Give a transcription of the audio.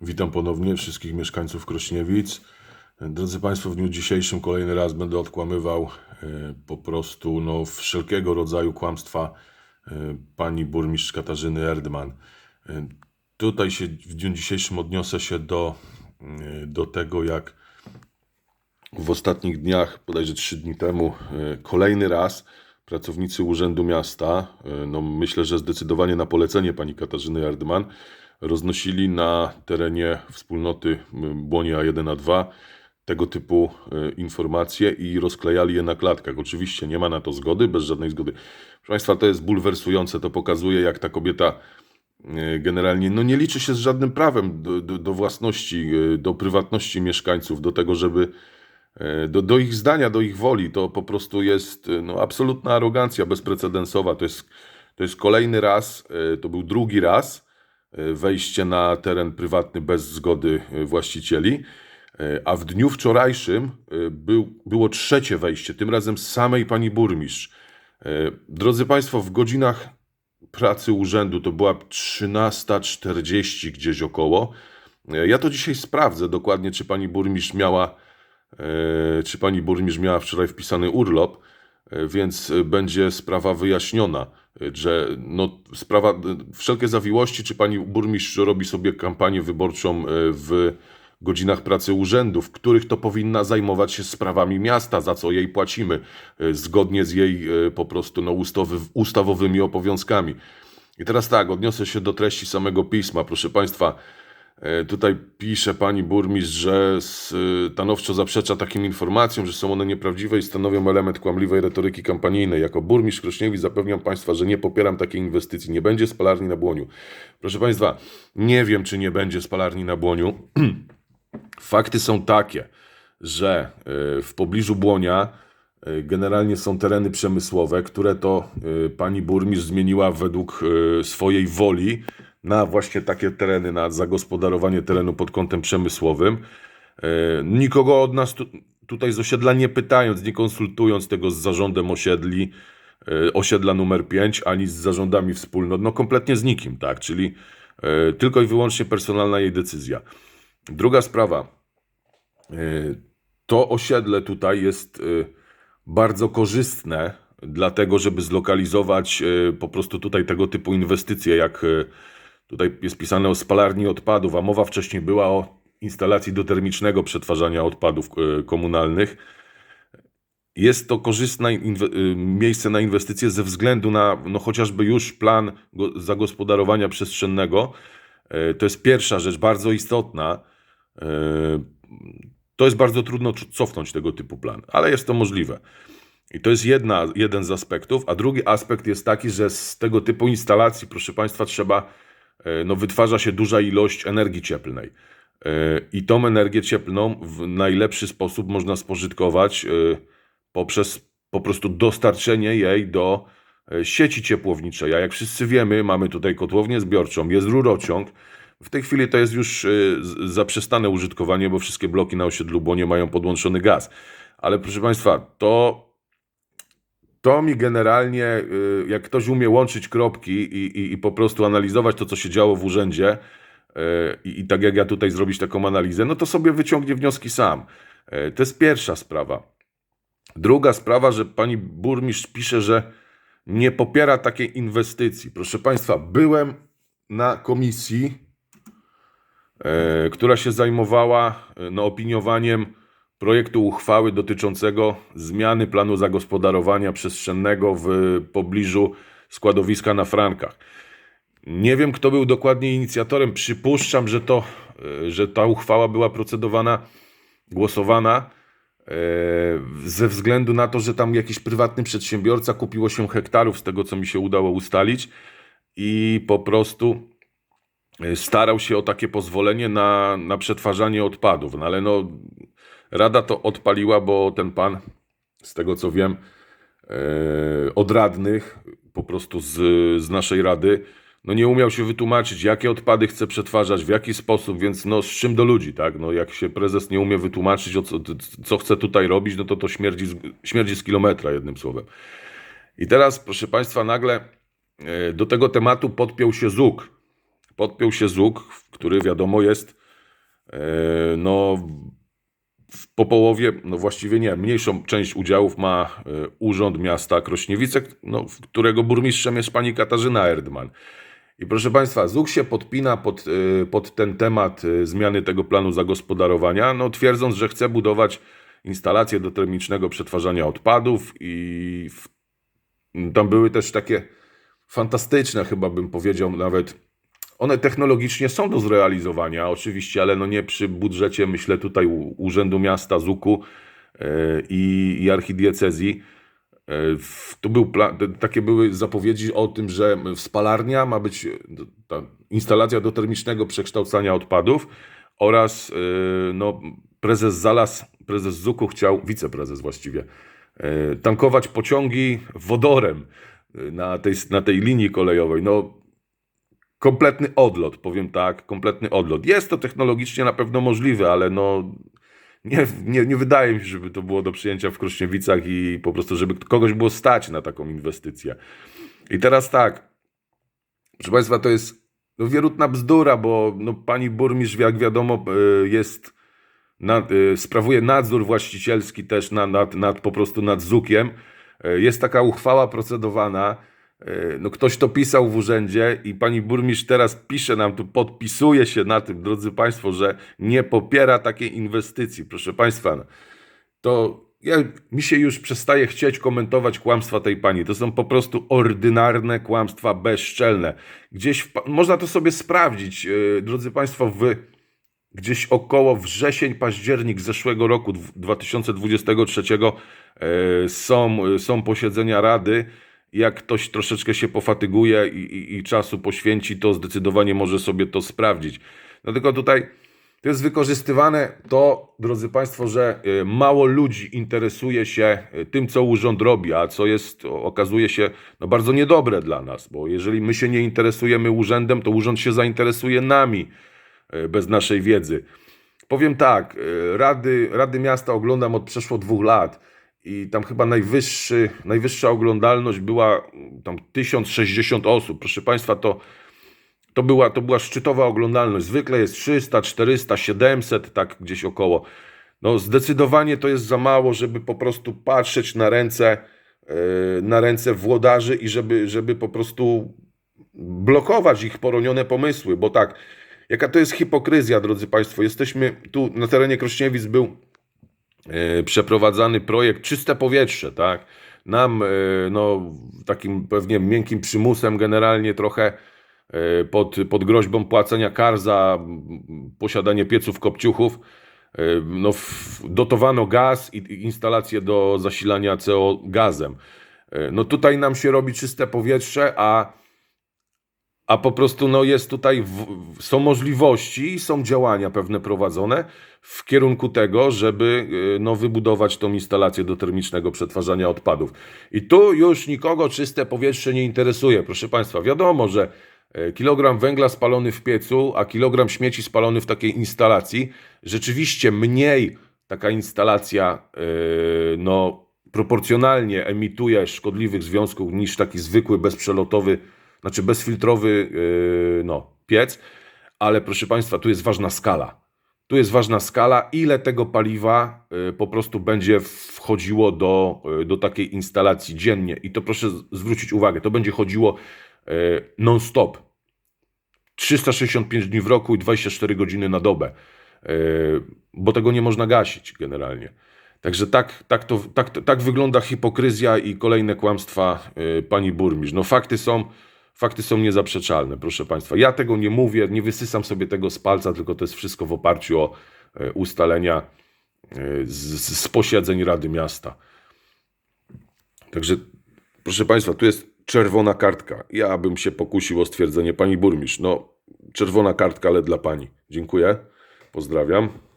Witam ponownie wszystkich mieszkańców Krośniewic. Drodzy Państwo, w dniu dzisiejszym kolejny raz będę odkłamywał e, po prostu no, wszelkiego rodzaju kłamstwa e, pani burmistrz Katarzyny Erdman. E, Tutaj się w dniu dzisiejszym odniosę się do, do tego, jak w ostatnich dniach, bodajże trzy dni temu, kolejny raz pracownicy Urzędu Miasta, no myślę, że zdecydowanie na polecenie pani Katarzyny Erdman, roznosili na terenie wspólnoty Błonie A1 A2 tego typu e, informacje i rozklejali je na klatkach. Oczywiście nie ma na to zgody, bez żadnej zgody. Proszę Państwa, to jest bulwersujące, to pokazuje, jak ta kobieta e, generalnie no nie liczy się z żadnym prawem do, do, do własności, e, do prywatności mieszkańców, do tego, żeby do, do ich zdania, do ich woli. To po prostu jest no, absolutna arogancja bezprecedensowa. To jest, to jest kolejny raz, to był drugi raz wejście na teren prywatny bez zgody e, właścicieli. E, A w dniu wczorajszym e, był, było trzecie wejście, tym razem samej pani burmistrz. E, Drodzy Państwo, w godzinach pracy urzędu to była 13.40 gdzieś około. E, Ja to dzisiaj sprawdzę dokładnie, czy pani burmistrz miała, e, czy pani burmistrz miała wczoraj wpisany urlop, e, więc e, będzie sprawa wyjaśniona, e, że no, sprawa, e, wszelkie zawiłości, czy pani burmistrz robi sobie kampanię wyborczą e, w godzinach pracy urzędu, w których to powinna zajmować się sprawami miasta, za co jej płacimy, e, zgodnie z jej e, po prostu no, ustawowy, ustawowymi obowiązkami. I teraz tak, odniosę się do treści samego pisma. Proszę Państwa, e, tutaj pisze pani burmistrz, że stanowczo zaprzecza takim informacjom, że są one nieprawdziwe i stanowią element kłamliwej retoryki kampanijnej. Jako burmistrz Krośniewic zapewniam Państwa, że nie popieram takiej inwestycji. Nie będzie spalarni na Błoniu. Proszę Państwa, nie wiem, czy nie będzie spalarni na Błoniu. Fakty są takie, że y, w pobliżu Błonia y, generalnie są tereny przemysłowe, które to y, pani burmistrz zmieniła według y, swojej woli na właśnie takie tereny, na zagospodarowanie terenu pod kątem przemysłowym. Y, Nikogo od nas tu, tutaj z osiedla nie pytając, nie konsultując tego z zarządem osiedli, y, osiedla numer 5, ani z zarządami wspólnot, no kompletnie z nikim, tak, czyli y, tylko i wyłącznie personalna jej decyzja. Druga sprawa. To osiedle tutaj jest bardzo korzystne, dlatego żeby zlokalizować po prostu tutaj tego typu inwestycje, jak tutaj jest pisane o spalarni odpadów, a mowa wcześniej była o instalacji do termicznego przetwarzania odpadów y, komunalnych. Jest to korzystne y, miejsce na inwestycje ze względu na no, chociażby już plan go- zagospodarowania przestrzennego. Y, To jest pierwsza rzecz, bardzo istotna. To jest bardzo trudno cofnąć tego typu plan, ale jest to możliwe. I to jest jedna, jeden z aspektów, a drugi aspekt jest taki, że z tego typu instalacji, proszę Państwa, trzeba, e, no wytwarza się duża ilość energii cieplnej. E, I tą energię cieplną w najlepszy sposób można spożytkować e, poprzez po prostu dostarczenie jej do e, sieci ciepłowniczej. A jak wszyscy wiemy, mamy tutaj kotłownię zbiorczą, jest rurociąg. W tej chwili to jest już e, zaprzestane użytkowanie, bo wszystkie bloki na osiedlu Błonie mają podłączony gaz. Ale proszę Państwa, to to mi generalnie, y, jak ktoś umie łączyć kropki i, i, i po prostu analizować to, co się działo w urzędzie, y, i, i tak jak ja tutaj zrobić taką analizę, no to sobie wyciągnie wnioski sam. Y, To jest pierwsza sprawa. Druga sprawa, że pani burmistrz pisze, że nie popiera takiej inwestycji. Proszę Państwa, byłem na komisji, która się zajmowała no, opiniowaniem projektu uchwały dotyczącego zmiany planu zagospodarowania przestrzennego w pobliżu składowiska na Frankach. Nie wiem, kto był dokładnie inicjatorem. Przypuszczam, że, to, e, że ta uchwała była procedowana, głosowana e, ze względu na to, że tam jakiś prywatny przedsiębiorca kupiło się hektarów, z tego co mi się udało ustalić, i po prostu e, starał się o takie pozwolenie na, na przetwarzanie odpadów. No ale no, rada to odpaliła, bo ten pan, z tego co wiem, e, od radnych, po prostu z, z naszej rady, no nie umiał się wytłumaczyć, jakie odpady chce przetwarzać, w jaki sposób, więc no z czym do ludzi, tak? No jak się prezes nie umie wytłumaczyć, o co, co chce tutaj robić, no to to śmierdzi śmierdzi z kilometra, jednym słowem. I teraz, proszę Państwa, nagle e, do tego tematu podpiął się ZUK. Podpiął się ZUK, który wiadomo jest E, No, po połowie, no właściwie nie, mniejszą część udziałów ma e, Urząd Miasta Krośniewice, no, którego burmistrzem jest pani Katarzyna Erdman. I proszę Państwa, ZUK się podpina pod, e, pod ten temat e, zmiany tego planu zagospodarowania, no, twierdząc, że chce budować instalację do termicznego przetwarzania odpadów i w, tam były też takie fantastyczne, chyba bym powiedział nawet. One technologicznie są do zrealizowania, oczywiście, ale no nie przy budżecie, myślę tutaj Urzędu Miasta, ZUK-u e, i, i archidiecezji. E, Tu był takie były zapowiedzi o tym, że spalarnia ma być e, ta instalacja do termicznego przekształcania odpadów oraz no, prezes Zalas, prezes ZUK-u chciał, wiceprezes właściwie, tankować pociągi wodorem na tej, na tej linii kolejowej. No, kompletny odlot, powiem tak, kompletny odlot. Jest to technologicznie na pewno możliwe, ale no nie, nie, nie wydaje mi się, żeby to było do przyjęcia w Krośniewicach i po prostu, żeby kogoś było stać na taką inwestycję. I teraz tak, proszę Państwa, to jest no, wierutna bzdura, bo no, pani burmistrz, jak wiadomo, y, jest, y, sprawuje nadzór właścicielski też nad, nad, nad po prostu nad ZUK-iem. Y, Jest taka uchwała procedowana. Y, No, ktoś to pisał w urzędzie i pani burmistrz teraz pisze nam tu, podpisuje się na tym, drodzy Państwo, że nie popiera takiej inwestycji. Proszę Państwa, to ja, mi się już przestaje chcieć komentować kłamstwa tej pani. To są po prostu ordynarne kłamstwa, bezczelne. Gdzieś w, można to sobie sprawdzić, yy, drodzy Państwo, w gdzieś około wrzesień, październik zeszłego roku dw- 2023 e, są, są posiedzenia Rady. Jak ktoś troszeczkę się pofatyguje i, i, i czasu poświęci, to zdecydowanie może sobie to sprawdzić. No tylko tutaj to jest wykorzystywane to, drodzy Państwo, że e, mało ludzi interesuje się e, tym, co urząd robi, a co jest, okazuje się, no bardzo niedobre dla nas, bo jeżeli my się nie interesujemy urzędem, to urząd się zainteresuje nami e, bez naszej wiedzy. Powiem tak, Rady, Rady Miasta oglądam od przeszło dwóch lat i tam chyba najwyższy, najwyższa oglądalność była mm, tam 1060 osób. Proszę Państwa, to, to, była, to była szczytowa oglądalność. Zwykle jest 300, 400, 700, tak gdzieś około. No zdecydowanie to jest za mało, żeby po prostu patrzeć na ręce, e, na ręce włodarzy i żeby, żeby po prostu blokować ich poronione pomysły, bo tak, jaka to jest hipokryzja, drodzy Państwo. Jesteśmy tu na terenie Krośniewic był przeprowadzany projekt Czyste Powietrze, tak? Nam, e, no, takim pewnie miękkim przymusem generalnie trochę e, pod, pod groźbą płacenia kar za posiadanie pieców kopciuchów, e, no, dotowano gaz i instalacje do zasilania CO gazem. E, No tutaj nam się robi czyste powietrze, a a po prostu no, jest tutaj, w, są możliwości i są działania pewne prowadzone w kierunku tego, żeby y, no, wybudować tą instalację do termicznego przetwarzania odpadów. I tu już nikogo czyste powietrze nie interesuje. Proszę Państwa, wiadomo, że e, kilogram węgla spalony w piecu, a kilogram śmieci spalony w takiej instalacji, rzeczywiście mniej taka instalacja yy, no, proporcjonalnie emituje szkodliwych związków niż taki zwykły, bezprzelotowy, znaczy bezfiltrowy yy, no, piec, ale proszę Państwa, tu jest ważna skala. Tu jest ważna skala, ile tego paliwa y, po prostu będzie wchodziło do, y, do takiej instalacji dziennie. I to proszę zwrócić uwagę, to będzie chodziło non-stop. 365 dni w roku i 24 godziny na dobę, bo tego nie można gasić generalnie. Także tak, tak, to, tak, tak wygląda hipokryzja i kolejne kłamstwa pani burmistrz. No fakty są, fakty są niezaprzeczalne, proszę państwa. Ja tego nie mówię, nie wysysam sobie tego z palca, tylko to jest wszystko w oparciu o y, ustalenia y, z, z posiedzeń Rady Miasta. Także, proszę Państwa, tu jest czerwona kartka. Ja bym się pokusił o stwierdzenie pani burmistrz. No, czerwona kartka, ale dla pani. Dziękuję. Pozdrawiam.